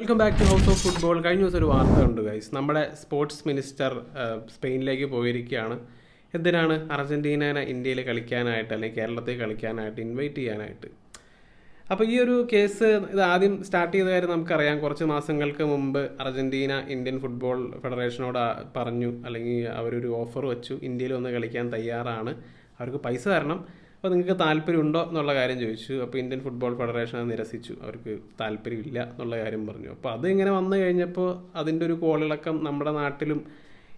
Welcome back to house of football കഴിഞ്ഞ ദിവസം ഒരു വാർത്ത ഉണ്ട് ഗൈസ് നമ്മുടെ സ്പോർട്സ് മിനിസ്റ്റർ സ്പെയിനിലേക്ക് പോയിരിക്കുകയാണ്. എന്തിനാണ് അർജന്റീനനെ ഇന്ത്യയിൽ കളിക്കാനായിട്ട് അല്ലെങ്കിൽ കേരളത്തിൽ കളിക്കാനായിട്ട് ഇൻവൈറ്റ് ചെയ്യാനായിട്ട്? അപ്പോൾ ഈ ഒരു കേസ് ഇത് ആദ്യം സ്റ്റാർട്ട് ചെയ്ത കാര്യം നമുക്കറിയാം. കുറച്ച് മാസങ്ങൾക്ക് മുമ്പ് അർജന്റീന ഇന്ത്യൻ ഫുട്ബോൾ ഫെഡറേഷനോട് പറഞ്ഞു. അല്ലെങ്കിൽ അവരൊരു ഓഫർ വെച്ചു. ഇന്ത്യയിൽ വന്ന് കളിക്കാൻ തയ്യാറാണ്. അവർക്ക് പൈസ തരണം. അപ്പോൾ നിങ്ങൾക്ക് താല്പര്യമുണ്ടോ എന്നുള്ള കാര്യം ചോദിച്ചു. അപ്പോൾ ഇന്ത്യൻ ഫുട്ബോൾ ഫെഡറേഷൻ അത് നിരസിച്ചു. അവർക്ക് താല്പര്യമില്ല എന്നുള്ള കാര്യം പറഞ്ഞു. അപ്പോൾ അത് ഇങ്ങനെ വന്നു കഴിഞ്ഞപ്പോൾ അതിന്റെ ഒരു കോളിളക്കം നമ്മുടെ നാട്ടിലും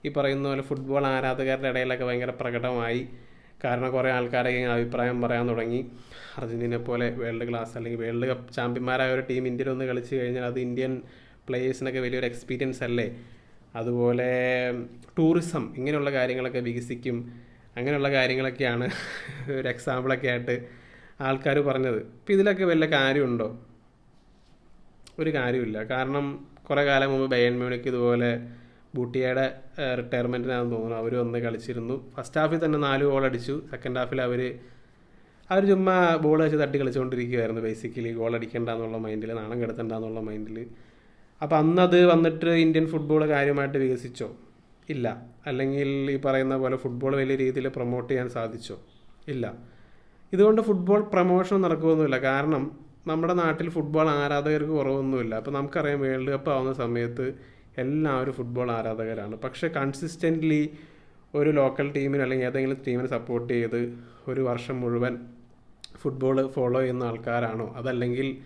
ഈ പറയുന്ന പോലെ ഫുട്ബോൾ ആരാധകരുടെ ഇടയിലൊക്കെ ഭയങ്കര പ്രകടമായി. കാരണം കുറേ ആൾക്കാരൊക്കെ ഇങ്ങനെ അഭിപ്രായം പറയാൻ തുടങ്ങി. അർജന്റീനെ പോലെ വേൾഡ് ക്ലാസ് അല്ലെങ്കിൽ വേൾഡ് കപ്പ് ചാമ്പ്യന്മാരായ ഒരു ടീം ഇന്ത്യയിൽ ഒന്ന് കളിച്ച് കഴിഞ്ഞാൽ അത് ഇന്ത്യൻ പ്ലേയേഴ്സിനൊക്കെ വലിയൊരു എക്സ്പീരിയൻസ് അല്ലേ അതുപോലെ ടൂറിസം ഇങ്ങനെയുള്ള കാര്യങ്ങളൊക്കെ വികസിക്കും. അങ്ങനെയുള്ള കാര്യങ്ങളൊക്കെയാണ് ഒരു എക്സാമ്പിളൊക്കെ ആയിട്ട് ആൾക്കാർ പറഞ്ഞത്. ഇപ്പം ഇതിലൊക്കെ വല്ല കാര്യമുണ്ടോ? ഒരു കാര്യമില്ല. കാരണം കുറേ കാലം മുമ്പ് ബയൺ മ്യൂണിക്ക് ഇതുപോലെ ബൂട്ടിയയുടെ റിട്ടയർമെന്റിനാണെന്ന് തോന്നുന്നു. അവർ വന്ന് കളിച്ചിരുന്നു. ഫസ്റ്റ് ഹാഫിൽ തന്നെ നാല് ഗോൾ അടിച്ചു. സെക്കൻഡ് ഹാഫിൽ അവർ അവർ ചുമ്മാ ബോൾ വെച്ച് തട്ടി കളിച്ചുകൊണ്ടിരിക്കുകയായിരുന്നു ബേസിക്കലി ഗോൾ അടിക്കണ്ട എന്നുള്ള മൈൻഡിൽ നാണം കെടുത്തണ്ട എന്നുള്ള മൈൻഡിൽ അപ്പോൾ അന്നത് വന്നിട്ട് ഇന്ത്യൻ ഫുട്ബോൾ കാര്യമായിട്ട് വികസിച്ചോ? ഇല്ല. അല്ലെങ്കിൽ ഈ പറയുന്ന പോലെ ഫുട്ബോൾ വലിയ രീതിയിൽ പ്രൊമോട്ട് ചെയ്യാൻ സാധിച്ചോ? ഇല്ല. ഇതുകൊണ്ട് ഫുട്ബോൾ പ്രൊമോഷൻ നടക്കുകയൊന്നുമില്ല കാരണം നമ്മുടെ നാട്ടിൽ ഫുട്ബോൾ ആരാധകർക്ക് കുറവൊന്നുമില്ല. അപ്പോൾ നമുക്കറിയാം വേൾഡ് കപ്പ് ആവുന്ന സമയത്ത് എല്ലാവരും ഫുട്ബോൾ ആരാധകരാണ്. പക്ഷേ കൺസിസ്റ്റന്റ്ലി ഒരു ലോക്കൽ ടീമിന് അല്ലെങ്കിൽ ഏതെങ്കിലും ടീമിനെ സപ്പോർട്ട് ചെയ്ത് ഒരു വർഷം മുഴുവൻ ഫുട്ബോൾ ഫോളോ ചെയ്യുന്ന ആൾക്കാരാണോ? അതല്ലെങ്കിൽ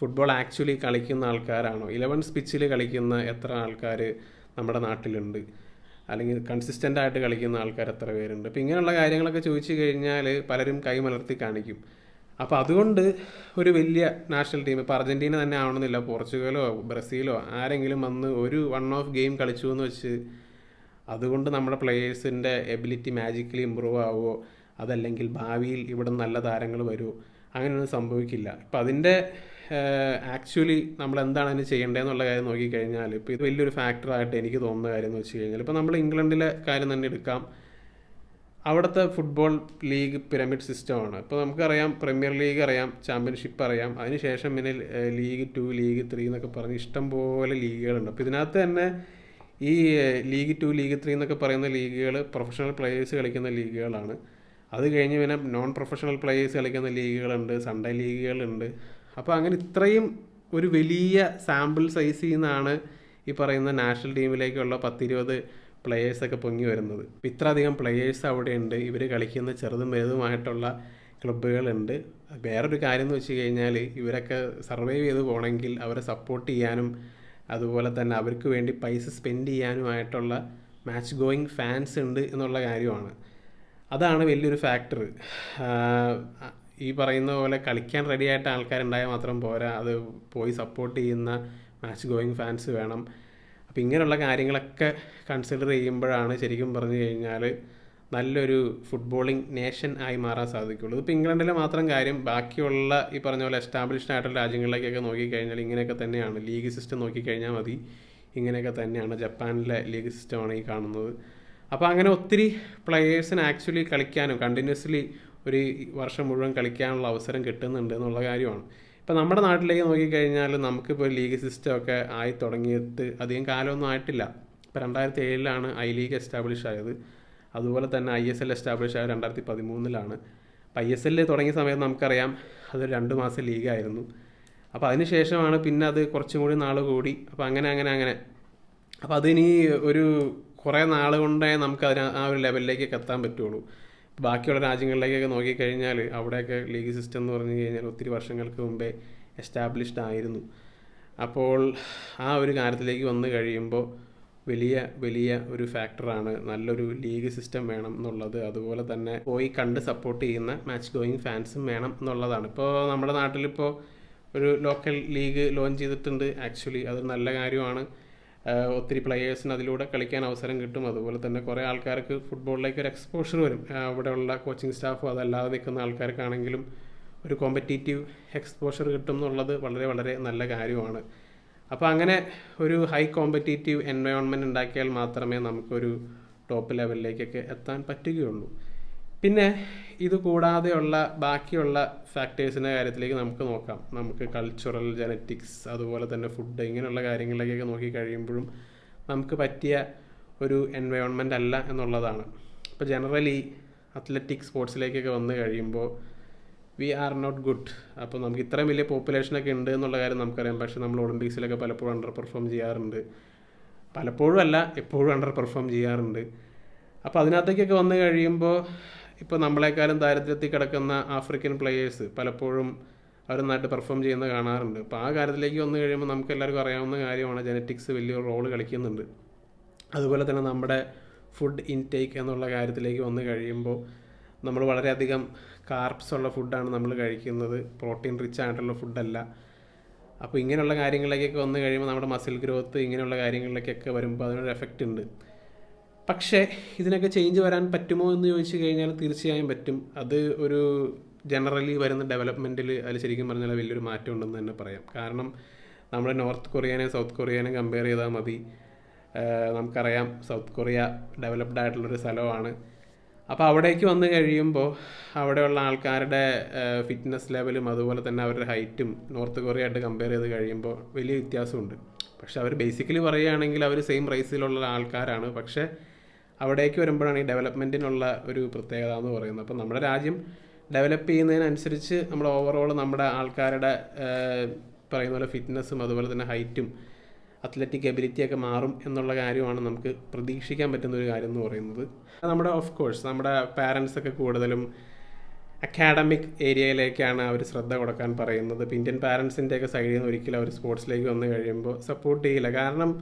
ഫുട്ബോൾ ആക്ച്വലി കളിക്കുന്ന ആൾക്കാരാണോ? ഇലവൻ പിച്ചിൽ കളിക്കുന്ന എത്ര ആൾക്കാർ നമ്മുടെ നാട്ടിലുണ്ട്? അല്ലെങ്കിൽ കൺസിസ്റ്റന്റ് ആയിട്ട് കളിക്കുന്ന ആൾക്കാർ എത്ര പേരുണ്ട്. അപ്പോൾ ഇങ്ങനെയുള്ള കാര്യങ്ങളൊക്കെ ചോദിച്ചു കഴിഞ്ഞാൽ പലരും കൈമലർത്തി കാണിക്കും. അപ്പോൾ അതുകൊണ്ട് ഒരു വലിയ നാഷണൽ ടീം ഇപ്പോൾ അർജന്റീന തന്നെ ആവണമെന്നില്ല. പോർച്ചുഗലോ ബ്രസീലോ ആരെങ്കിലും വന്ന് ഒരു വൺ ഓഫ് ഗെയിം കളിച്ചു എന്ന് വെച്ച് അതുകൊണ്ട് നമ്മുടെ പ്ലേയേഴ്സിന്റെ എബിലിറ്റി മാജിക്കലി ഇമ്പ്രൂവ് ആവുമോ അതല്ലെങ്കിൽ ഭാവിയിൽ ഇവിടെ നല്ല താരങ്ങൾ വരുമോ അങ്ങനെയൊന്നും സംഭവിക്കില്ല. ഇപ്പം അതിന്റെ ആക്ച്വലി നമ്മൾ എന്താണ് അതിന് ചെയ്യേണ്ടതെന്നുള്ള കാര്യം നോക്കിക്കഴിഞ്ഞാൽ ഇപ്പോൾ ഇത് വലിയൊരു ഫാക്ടറായിട്ട് എനിക്ക് തോന്നുന്ന കാര്യം എന്ന് വെച്ച് കഴിഞ്ഞാൽ ഇപ്പോൾ നമ്മൾ ഇംഗ്ലണ്ടിലെ കാര്യം തന്നെ എടുക്കാം. അവിടുത്തെ ഫുട്ബോൾ ലീഗ് പിരമിഡ് സിസ്റ്റമാണ്. ഇപ്പോൾ നമുക്കറിയാം പ്രീമിയർ ലീഗ് അറിയാം ചാമ്പ്യൻഷിപ്പ് അറിയാം. അതിനുശേഷം പിന്നെ ലീഗ് ടു ലീഗ് ത്രീ എന്നൊക്കെ പറഞ്ഞ് ഇഷ്ടം പോലെ ലീഗുകളുണ്ട്. അപ്പോൾ ഇതിനകത്ത് തന്നെ ഈ ലീഗ് ടു ലീഗ് ത്രീ എന്നൊക്കെ പറയുന്ന ലീഗുകൾ പ്രൊഫഷണൽ പ്ലേയേഴ്സ് കളിക്കുന്ന ലീഗുകളാണ്. അത് കഴിഞ്ഞ് പിന്നെ നോൺ പ്രൊഫഷണൽ പ്ലേയേഴ്സ് കളിക്കുന്ന ലീഗുകളുണ്ട് സൺഡേ ലീഗുകളുണ്ട്. അപ്പോൾ അങ്ങനെ ഇത്രയും ഒരു വലിയ സാമ്പിൾ സൈസിൽ നിന്നാണ് ഈ പറയുന്ന നാഷണൽ ടീമിലേക്കുള്ള പത്തിരുപത് പ്ലേയേഴ്സൊക്കെ പൊങ്ങി വരുന്നത്. ഇത്ര അധികം പ്ലേയേഴ്സ് അവിടെയുണ്ട് ഇവർ കളിക്കുന്ന ചെറുതും വലുതുമായിട്ടുള്ള ക്ലബ്ബുകളുണ്ട് വേറൊരു കാര്യം എന്ന് വെച്ച് കഴിഞ്ഞാൽ ഇവരൊക്കെ സർവൈവ് ചെയ്ത് പോകണമെങ്കിൽ അവരെ സപ്പോർട്ട് ചെയ്യാനും അതുപോലെ തന്നെ അവർക്ക് വേണ്ടി പൈസ സ്പെൻഡ് ചെയ്യാനുമായിട്ടുള്ള മാച്ച് ഗോയിങ് ഫാൻസ് ഉണ്ട് എന്നുള്ള കാര്യമാണ്. അതാണ് വലിയൊരു ഫാക്ടർ ഈ പറയുന്ന പോലെ കളിക്കാൻ റെഡി ആയിട്ട് ആൾക്കാരുണ്ടായാൽ മാത്രം പോരാ. അത് പോയി സപ്പോർട്ട് ചെയ്യുന്ന മാച്ച് ഗോയിങ് ഫാൻസ് വേണം. അപ്പോൾ ഇങ്ങനെയുള്ള കാര്യങ്ങളൊക്കെ കൺസിഡർ ചെയ്യുമ്പോഴാണ് ശരിക്കും പറഞ്ഞു കഴിഞ്ഞാൽ നല്ലൊരു ഫുട്ബോളിംഗ് നേഷൻ ആയി മാറാൻ സാധിക്കുള്ളൂ. ഇതിപ്പോൾ ഇംഗ്ലണ്ടിലെ മാത്രം കാര്യം ബാക്കിയുള്ള ഈ പറഞ്ഞ പോലെ എസ്റ്റാബ്ലിഷ്ഡ് ആയിട്ടുള്ള രാജ്യങ്ങളിലേക്കൊക്കെ നോക്കിക്കഴിഞ്ഞാൽ ഇങ്ങനെയൊക്കെ തന്നെയാണ്. ലീഗ് സിസ്റ്റം നോക്കിക്കഴിഞ്ഞാൽ മതി. ഇങ്ങനെയൊക്കെ തന്നെയാണ് ജപ്പാനിലെ ലീഗ് സിസ്റ്റമാണ് ഈ കാണുന്നത്. അപ്പോൾ അങ്ങനെ ഒത്തിരി പ്ലെയേഴ്സിന് ആക്ച്വലി കളിക്കാനും കണ്ടിന്യൂസ്ലി ഒരു വർഷം മുഴുവൻ കളിക്കാനുള്ള അവസരം കിട്ടുന്നുണ്ട് എന്നുള്ള കാര്യമാണ്. ഇപ്പം നമ്മുടെ നാട്ടിലേക്ക് നോക്കിക്കഴിഞ്ഞാൽ നമുക്കിപ്പോൾ ലീഗ് സിസ്റ്റം ഒക്കെ ആയി തുടങ്ങിയിട്ട് അധികം കാലമൊന്നും ആയിട്ടില്ല. ഇപ്പോൾ രണ്ടായിരത്തി ഏഴിലാണ് ഐ ലീഗ് എസ്റ്റാബ്ലിഷ് ആയത്. അതുപോലെ തന്നെ ഐ എസ് എൽ എസ്റ്റാബ്ലിഷ് ആയത് രണ്ടായിരത്തി പതിമൂന്നിലാണ് അപ്പോൾ ഐ എസ് എല്ലിൽ തുടങ്ങിയ സമയത്ത് നമുക്കറിയാം അത് രണ്ട് മാസം ലീഗായിരുന്നു. അപ്പോൾ അതിന് ശേഷമാണ് പിന്നെ അത് കുറച്ചും കൂടി നാൾ കൂടി. അപ്പോൾ അങ്ങനെ അങ്ങനെ അങ്ങനെ. അപ്പോൾ അതിനി ഒരു കുറേ നാൾ കൊണ്ടേ നമുക്ക് അതിന് ആ ഒരു ലെവലിലേക്കൊക്കെ എത്താൻ പറ്റുള്ളൂ. ബാക്കിയുള്ള രാജ്യങ്ങളിലേക്കൊക്കെ നോക്കിക്കഴിഞ്ഞാൽ അവിടെയൊക്കെ ലീഗ് സിസ്റ്റം എന്ന് പറഞ്ഞു കഴിഞ്ഞാൽ ഒത്തിരി വർഷങ്ങൾക്ക് മുമ്പേ എസ്റ്റാബ്ലിഷ്ഡ് ആയിരുന്നു. അപ്പോൾ ആ ഒരു കാര്യത്തിലേക്ക് വന്നു കഴിയുമ്പോൾ വലിയ വലിയ ഒരു ഫാക്ടറാണ് നല്ലൊരു ലീഗ് സിസ്റ്റം വേണം എന്നുള്ളത്. അതുപോലെ തന്നെ പോയി കണ്ട് സപ്പോർട്ട് ചെയ്യുന്ന മാച്ച് ഗോയിങ് ഫാൻസും വേണം എന്നുള്ളതാണ്. ഇപ്പോൾ നമ്മുടെ നാട്ടിലിപ്പോൾ ഒരു ലോക്കൽ ലീഗ് ലോഞ്ച് ചെയ്തിട്ടുണ്ട്. ആക്ച്വലി അത് നല്ല കാര്യമാണ്. ഒത്തിരി പ്ലെയേഴ്സിന് അതിലൂടെ കളിക്കാൻ അവസരം കിട്ടും. അതുപോലെ തന്നെ കുറേ ആൾക്കാർക്ക് ഫുട്ബോളിലേക്ക് ഒരു എക്സ്പോഷർ വരും. അവിടെയുള്ള കോച്ചിങ് സ്റ്റാഫും അതല്ലാതെ നിൽക്കുന്ന ആൾക്കാർക്കാണെങ്കിലും ഒരു കോമ്പറ്റീറ്റീവ് എക്സ്പോഷർ കിട്ടും എന്നുള്ളത് വളരെ വളരെ നല്ല കാര്യമാണ്. അപ്പോൾ അങ്ങനെ ഒരു ഹൈ കോമ്പറ്റീറ്റീവ് എൻവയോൺമെന്റ് ഉണ്ടാക്കിയാൽ മാത്രമേ നമുക്കൊരു ടോപ്പ് ലെവലിലേക്കൊക്കെ എത്താൻ പറ്റുകയുള്ളൂ. പിന്നെ ഇത് കൂടാതെയുള്ള ബാക്കിയുള്ള ഫാക്ടേഴ്സിന്റെ കാര്യത്തിലേക്ക് നമുക്ക് നോക്കാം. നമുക്ക് കൾച്ചറൽ ജനറ്റിക്സ് അതുപോലെ തന്നെ ഫുഡ് ഇങ്ങനെയുള്ള കാര്യങ്ങളിലേക്കൊക്കെ നോക്കി കഴിയുമ്പോഴും നമുക്ക് പറ്റിയ ഒരു എൻവയോൺമെന്റ് അല്ല എന്നുള്ളതാണ്. ഇപ്പോൾ ജനറലി അത്ലറ്റിക് സ്പോർട്സിലേക്കൊക്കെ വന്നു കഴിയുമ്പോൾ വി ആർ നോട്ട് ഗുഡ് അപ്പോൾ നമുക്ക് ഇത്രയും വലിയ പോപ്പുലേഷനൊക്കെ ഉണ്ട് എന്നുള്ള കാര്യം നമുക്കറിയാം. പക്ഷേ നമ്മൾ ഒളിമ്പിക്സിലൊക്കെ പലപ്പോഴും അണ്ടർ പെർഫോം ചെയ്യാറുണ്ട്. പലപ്പോഴും അല്ല എപ്പോഴും അണ്ടർ പെർഫോം ചെയ്യാറുണ്ട്. അപ്പോൾ അതിനകത്തേക്കൊക്കെ വന്നു കഴിയുമ്പോൾ ഇപ്പോൾ നമ്മളെക്കാളും ദാരിദ്ര്യത്തിൽ കിടക്കുന്ന ആഫ്രിക്കൻ പ്ലെയേഴ്സ് പലപ്പോഴും അവർ നന്നായിട്ട് പെർഫോം ചെയ്യുന്ന കാണാറുണ്ട്. അപ്പോൾ ആ കാര്യത്തിലേക്ക് വന്നു കഴിയുമ്പോൾ നമുക്ക് എല്ലാവർക്കും അറിയാവുന്ന കാര്യമാണ് ജനറ്റിക്സ് വലിയൊരു റോൾ കളിക്കുന്നുണ്ട്. അതുപോലെ തന്നെ നമ്മുടെ ഫുഡ് ഇൻടേക്ക് എന്നുള്ള കാര്യത്തിലേക്ക് വന്നു കഴിയുമ്പോൾ നമ്മൾ വളരെയധികം കാർബ്സ് ഉള്ള ഫുഡാണ് നമ്മൾ കഴിക്കുന്നത്. പ്രോട്ടീൻ റിച്ച് ആയിട്ടുള്ള ഫുഡല്ല അപ്പോൾ ഇങ്ങനെയുള്ള കാര്യങ്ങളിലേക്കൊക്കെ വന്നു കഴിയുമ്പോൾ നമ്മുടെ മസിൽ ഗ്രോത്ത് ഇങ്ങനെയുള്ള കാര്യങ്ങളിലേക്കൊക്കെ വരുമ്പോൾ അതിനൊരു എഫക്റ്റ് ഉണ്ട്. പക്ഷേ ഇതിനൊക്കെ ചേഞ്ച് വരാൻ പറ്റുമോ എന്ന് ചോദിച്ചു കഴിഞ്ഞാൽ തീർച്ചയായും പറ്റും. അത് ഒരു ജനറലി വരുന്ന ഡെവലപ്മെന്റിൽ അതിൽ ശരിക്കും പറഞ്ഞാൽ വലിയൊരു മാറ്റം ഉണ്ടെന്ന് തന്നെ പറയാം. കാരണം നമ്മൾ നോർത്ത് കൊറിയനെ സൗത്ത് കൊറിയനെ കമ്പയർ ചെയ്താൽ മതി. നമുക്കറിയാം സൗത്ത് കൊറിയ ഡെവലപ്ഡ് ആയിട്ടുള്ളൊരു സ്ഥലമാണ്. അപ്പോൾ അവിടേക്ക് വന്നു കഴിയുമ്പോൾ അവിടെയുള്ള ആൾക്കാരുടെ ഫിറ്റ്നസ് ലെവലും അതുപോലെ തന്നെ അവരുടെ ഹൈറ്റും നോർത്ത് കൊറിയ ആയിട്ട് കമ്പയർ ചെയ്ത് കഴിയുമ്പോൾ വലിയ വ്യത്യാസമുണ്ട്. പക്ഷെ അവർ ബേസിക്കലി പറയുകയാണെങ്കിൽ അവർ സെയിം റേസിലുള്ള ആൾക്കാരാണ്. പക്ഷേ അവിടേക്ക് വരുമ്പോഴാണ് ഈ ഡെവലപ്മെന്റിനുള്ള ഒരു പ്രത്യേകത എന്ന് പറയുന്നത്. അപ്പോൾ നമ്മുടെ രാജ്യം ഡെവലപ്പ് ചെയ്യുന്നതിനനുസരിച്ച് നമ്മൾ ഓവറോൾ നമ്മുടെ ആൾക്കാരുടെ പറയുന്ന പോലെ ഫിറ്റ്നസ്സും അതുപോലെ തന്നെ ഹൈറ്റും അത്ലറ്റിക് എബിലിറ്റിയൊക്കെ മാറും എന്നുള്ള കാര്യമാണ് നമുക്ക് പ്രതീക്ഷിക്കാൻ പറ്റുന്ന ഒരു കാര്യം എന്ന് പറയുന്നത്. നമ്മുടെ ഓഫ് കോഴ്സ് നമ്മുടെ പാരൻസൊക്കെ കൂടുതലും അക്കാഡമിക് ഏരിയയിലേക്കാണ് അവർ ശ്രദ്ധ കൊടുക്കാൻ പറയുന്നത്. ഇപ്പം ഇന്ത്യൻ പാരൻസിന്റെയൊക്കെ സൈഡിൽ നിന്ന് ഒരിക്കലും അവർ സ്പോർട്സിലേക്ക് വന്നു കഴിയുമ്പോൾ സപ്പോർട്ട് ചെയ്യില്ല. കാരണം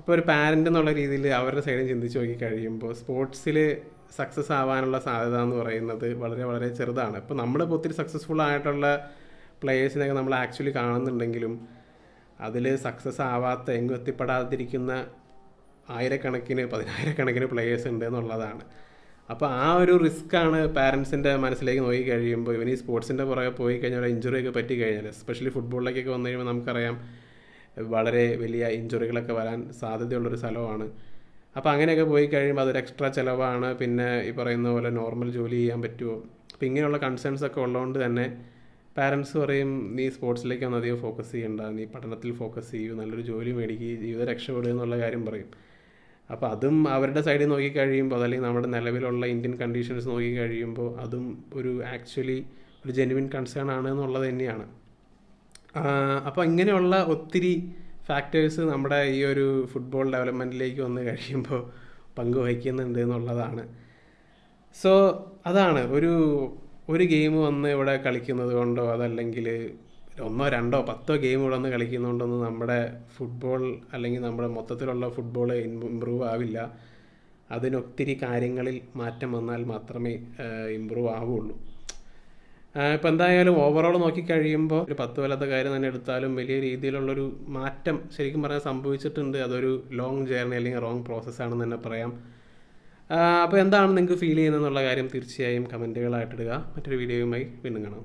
ഇപ്പോൾ ഒരു പാരന്റ് എന്നുള്ള രീതിയിൽ അവരുടെ സൈഡിൽ ചിന്തിച്ച് നോക്കി കഴിയുമ്പോൾ സ്പോർട്സിൽ സക്സസ് ആവാനുള്ള സാധ്യത എന്ന് പറയുന്നത് വളരെ വളരെ ചെറുതാണ്. ഇപ്പോൾ നമ്മളിപ്പോൾ ഒത്തിരി സക്സസ്ഫുൾ ആയിട്ടുള്ള പ്ലേയേഴ്സിനൊക്കെ നമ്മൾ ആക്ച്വലി കാണുന്നുണ്ടെങ്കിലും അതിൽ സക്സസ് ആവാത്ത എങ്ങും എത്തിപ്പെടാതിരിക്കുന്ന ആയിരക്കണക്കിന് പതിനായിരക്കണക്കിന് പ്ലേയേഴ്സ് ഉണ്ട് എന്നുള്ളതാണ്. അപ്പോൾ ആ ഒരു റിസ്ക്കാണ് പാരൻസിന്റെ മനസ്സിലേക്ക് നോക്കി കഴിയുമ്പോൾ ഇവൻ ഈ സ്പോർട്സിന്റെ പുറകെ പോയി കഴിഞ്ഞാൽ ഇഞ്ചുറി ഒക്കെ പറ്റി കഴിഞ്ഞാൽ എസ്പെഷ്യലി ഫുട്ബോളിലേക്കൊക്കെ വന്നു കഴിയുമ്പോൾ നമുക്കറിയാം വളരെ വലിയ ഇഞ്ചുറികളൊക്കെ വരാൻ സാധ്യതയുള്ളൊരു സ്ഥലമാണ്. അപ്പോൾ അങ്ങനെയൊക്കെ പോയി കഴിയുമ്പോൾ അതൊരു എക്സ്ട്രാ ചിലവാണ്. പിന്നെ ഈ പറയുന്ന പോലെ നോർമൽ ജോലി ചെയ്യാൻ പറ്റുമോ അപ്പോൾ ഇങ്ങനെയുള്ള കൺസേൺസ് ഒക്കെ ഉള്ളതുകൊണ്ട് തന്നെ പാരൻസ് പറയും നീ സ്പോർട്സിലേക്ക് ഒന്ന് അധികം ഫോക്കസ് ചെയ്യണ്ട. നീ പഠനത്തിൽ ഫോക്കസ് ചെയ്യൂ. നല്ലൊരു ജോലി മേടിക്കുക ജീവിത രക്ഷപ്പെടുക എന്നുള്ള കാര്യം പറയും. അപ്പോൾ അതും അവരുടെ സൈഡിൽ നോക്കി കഴിയുമ്പോൾ അതല്ലെങ്കിൽ നമ്മുടെ നിലവിലുള്ള ഇന്ത്യൻ കണ്ടീഷൻസ് നോക്കി കഴിയുമ്പോൾ അതും ഒരു ആക്ച്വലി ഒരു ജെനുവിൻ കൺസേൺ ആണ് എന്നുള്ളത് തന്നെയാണ്. അപ്പോൾ ഇങ്ങനെയുള്ള ഒത്തിരി ഫാക്ടേഴ്സ് നമ്മുടെ ഈ ഒരു ഫുട്ബോൾ ഡെവലപ്മെന്റിലേക്ക് വന്ന് കഴിയുമ്പോൾ പങ്കുവഹിക്കുന്നുണ്ട് എന്നുള്ളതാണ്. സോ അതാണ്. ഒരു ഒരു ഗെയിം വന്ന് ഇവിടെ കളിക്കുന്നത് കൊണ്ടോ അതല്ലെങ്കിൽ ഒന്നോ രണ്ടോ പത്തോ ഗെയിം ഇവിടെ വന്ന് കളിക്കുന്നതുകൊണ്ടൊന്നും നമ്മുടെ ഫുട്ബോൾ അല്ലെങ്കിൽ നമ്മുടെ മൊത്തത്തിലുള്ള ഫുട്ബോൾ ഇമ്പ്രൂവ് ആവില്ല. അതിനൊത്തിരി കാര്യങ്ങളിൽ മാറ്റം വന്നാൽ മാത്രമേ ഇമ്പ്രൂവ് ആവുള്ളൂ. ഇപ്പം എന്തായാലും ഓവറോൾ നോക്കിക്കഴിയുമ്പോൾ ഒരു പത്ത് കൊല്ലത്തെ കാര്യം തന്നെ എടുത്താലും വലിയ രീതിയിലുള്ളൊരു മാറ്റം ശരിക്കും പറഞ്ഞാൽ സംഭവിച്ചിട്ടുണ്ട്. അതൊരു ലോങ് ജേർണി അല്ലെങ്കിൽ റോങ് പ്രോസസ്സാണെന്ന് തന്നെ പറയാം. അപ്പോൾ എന്താണ് നിങ്ങൾക്ക് ഫീൽ ചെയ്യുന്നതെന്നുള്ള കാര്യം തീർച്ചയായും കമന്റുകളായിട്ടിടുക മറ്റൊരു വീഡിയോയുമായി വീണ്ടും കാണാം.